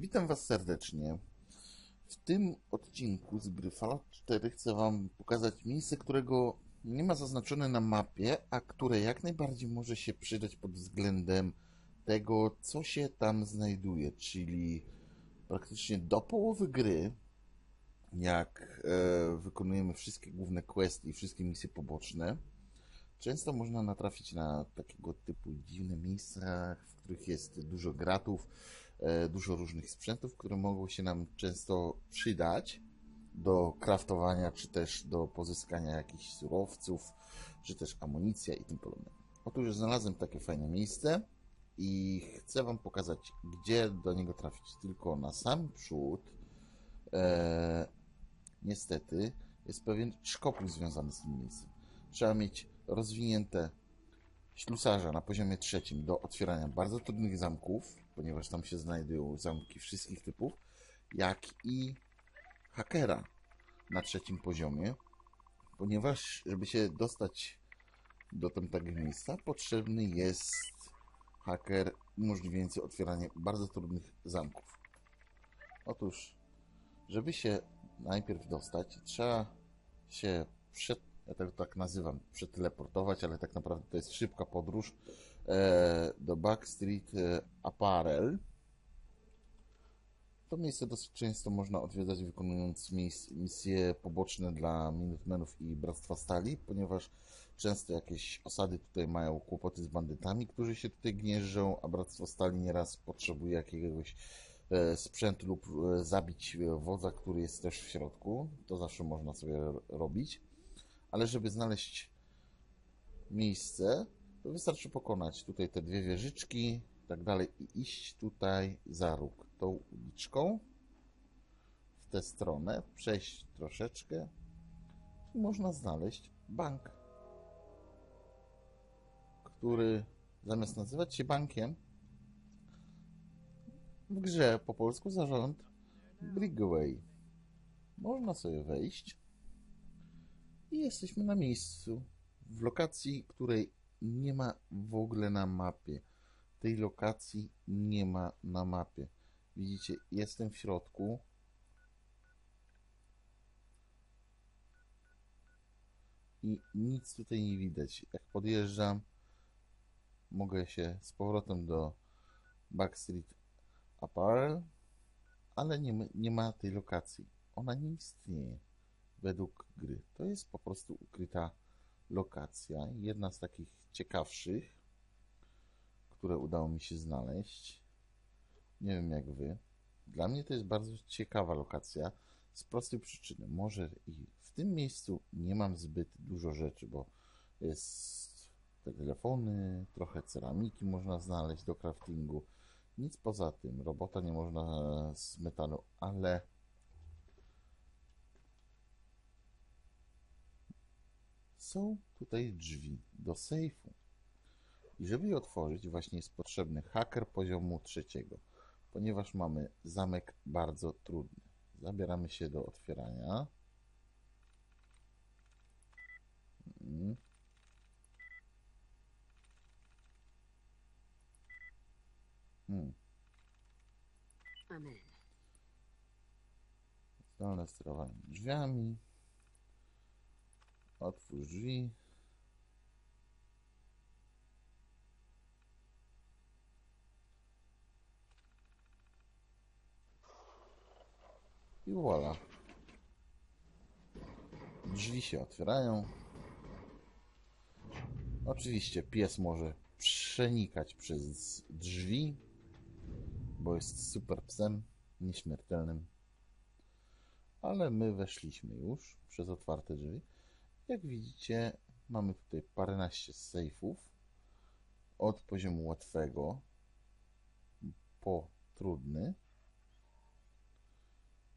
Witam Was serdecznie. W tym odcinku z gry Fallout 4 chcę Wam pokazać miejsce, którego nie ma zaznaczone na mapie, a które jak najbardziej może się przydać pod względem tego, co się tam znajduje, czyli praktycznie do połowy gry, jak e, wykonujemy wszystkie główne questy i wszystkie misje poboczne, często można natrafić na takiego typu dziwne miejsca, w których jest dużo gratów, dużo różnych sprzętów, które mogą się nam często przydać do kraftowania, czy też do pozyskania jakichś surowców, czy też amunicja i tym podobne. Otóż znalazłem takie fajne miejsce i chcę Wam pokazać, gdzie do niego trafić. Tylko na sam przód e, niestety jest pewien szkopuł związany z tym miejscem. Trzeba mieć rozwinięte ślusarza na poziomie trzecim do otwierania bardzo trudnych zamków, ponieważ tam się znajdują zamki wszystkich typów, jak i hakera na trzecim poziomie, ponieważ żeby się dostać do tamtego miejsca, potrzebny jest haker umożliwiający otwieranie bardzo trudnych zamków. Otóż, żeby się najpierw dostać, trzeba się przed, ja tak, tak nazywam, przeteleportować, ale tak naprawdę to jest szybka podróż e, do Backstreet e, Apparel. To miejsce dosyć często można odwiedzać wykonując mis misje poboczne dla Minutemenów i Bractwa Stali, ponieważ często jakieś osady tutaj mają kłopoty z bandytami, którzy się tutaj gnieżdżą, a Bractwo Stali nieraz potrzebuje jakiegoś e, sprzętu lub zabić wodza, który jest też w środku. To zawsze można sobie robić. Ale żeby znaleźć miejsce, to wystarczy pokonać tutaj te dwie wieżyczki, tak dalej i iść tutaj za róg tą uliczką w tę stronę, przejść troszeczkę i można znaleźć bank, który zamiast nazywać się bankiem w grze po polsku zarząd Brigway. Można sobie wejść i jesteśmy na miejscu w lokacji, której nie ma w ogóle na mapie tej lokacji nie ma na mapie. Widzicie, jestem w środku. I nic tutaj nie widać. Jak podjeżdżam, mogę się z powrotem do Backstreet Apparel, ale nie, nie ma tej lokacji. Ona nie istnieje według gry. To jest po prostu ukryta lokacja. Jedna z takich ciekawszych które udało mi się znaleźć. Nie wiem jak wy. Dla mnie to jest bardzo ciekawa lokacja z prostej przyczyny. Może i w tym miejscu nie mam zbyt dużo rzeczy, bo jest te telefony, trochę ceramiki można znaleźć do craftingu. Nic poza tym. Robota nie można z metalu, ale są tutaj drzwi do sejfu. I żeby je otworzyć, właśnie jest potrzebny haker poziomu trzeciego, ponieważ mamy zamek bardzo trudny. Zabieramy się do otwierania. Hmm. Hmm. Amen. Zdolne sterowanie drzwiami. Otwórz drzwi. I voilà. Drzwi się otwierają. Oczywiście pies może przenikać przez drzwi, bo jest super psem, nieśmiertelnym. Ale my weszliśmy już przez otwarte drzwi. Jak widzicie, mamy tutaj paręnaście sejfów od poziomu łatwego po trudny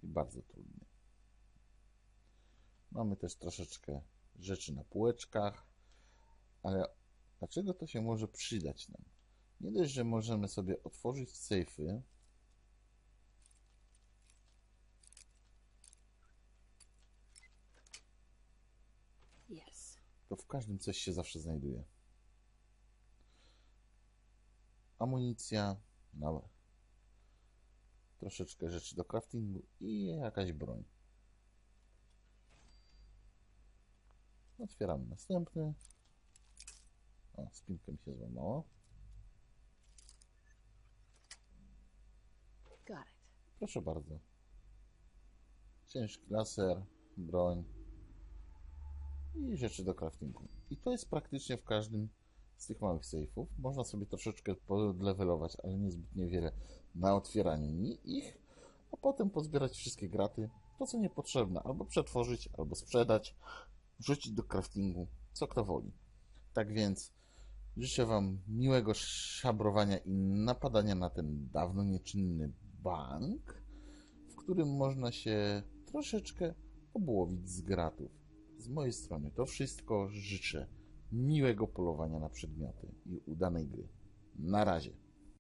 i bardzo trudny. Mamy też troszeczkę rzeczy na półeczkach, ale dlaczego to się może przydać nam? Nie dość, że możemy sobie otworzyć sejfy, to w każdym coś się zawsze znajduje. Amunicja na troszeczkę rzeczy do craftingu i jakaś broń. Otwieramy następny. O, spinkę mi się it. Proszę bardzo. Ciężki laser, broń i rzeczy do craftingu. I to jest praktycznie w każdym z tych małych sejfów. Można sobie troszeczkę podlewelować, ale niezbyt niewiele na otwieraniu ni- ich, a potem pozbierać wszystkie graty, to co niepotrzebne, albo przetworzyć, albo sprzedać, wrzucić do craftingu, co kto woli. Tak więc życzę Wam miłego szabrowania i napadania na ten dawno nieczynny bank, w którym można się troszeczkę obłowić z gratów. Z mojej strony to wszystko życzę miłego polowania na przedmioty i udanej gry. Na razie.